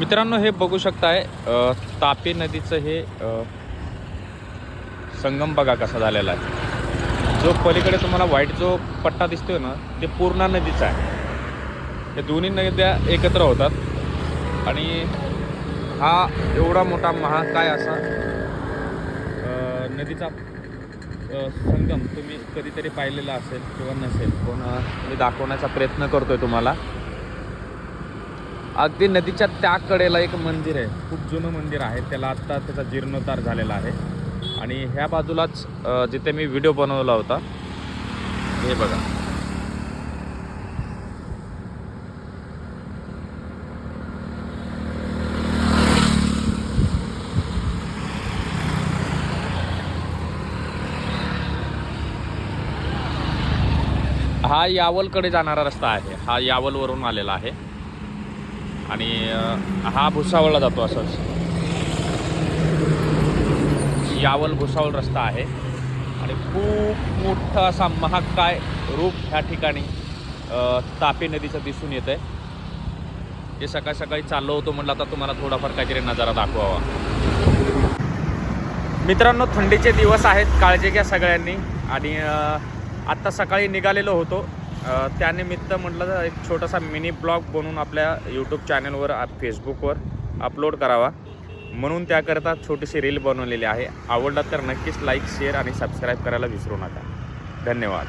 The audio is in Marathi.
मित्रांनो हे बघू शकताय तापी नदीचं हे संगम बघा कसा झालेला आहे. जो पलीकडे तुम्हाला व्हाईट जो पट्टा दिसतोय ना ते पूर्णा नदीचा आहे. हे दोन्ही नद्या एकत्र होतात. आणि हा एवढा मोठा महाकाय असा नदीचा संगम तुम्ही कधीतरी पाहिलेला असेल किंवा नसेल पण मी दाखवण्याचा प्रयत्न करतोय तुम्हाला. अगदी नदीच्या त्या कडेला एक मंदिर आहे. खूप जुनं मंदिर आहे. त्याला आत्ता त्याचा जीर्णोद्धार झालेला आहे. आणि ह्या बाजूलाच जिथे मी व्हिडिओ बनवला होता हे बघा. हा यावलकडे जाणारा रस्ता आहे. हा यावलवरून आलेला आहे. आणि हा भुसावळला जातो असंच. यावल भुसावळ रस्ता आहे. आणि खूप मोठा असा महाकाय रूप ह्या ठिकाणी तापी नदीचं दिसून येत आहे जे सकाळी सकाळी चाललो होतो म्हटलं आता तुम्हाला थोडाफार काहीतरी नजारा दाखवावा. मित्रांनो थंडीचे दिवस आहेत काळजी घ्या सगळ्यांनी. आणि आत्ता सकाळी निघालेलो होतो. त्यानिमित्त म्हटलं एक छोटासा मिनी ब्लॉग बनवून आपल्या यूट्यूब चॅनलवर फेसबुकवर अपलोड करावा. म्हणून त्याकरता छोटीशी रील बनवलेली आहे. आवडला तर नक्कीच लाईक शेअर आणि सबस्क्राईब करायला विसरू नका. धन्यवाद.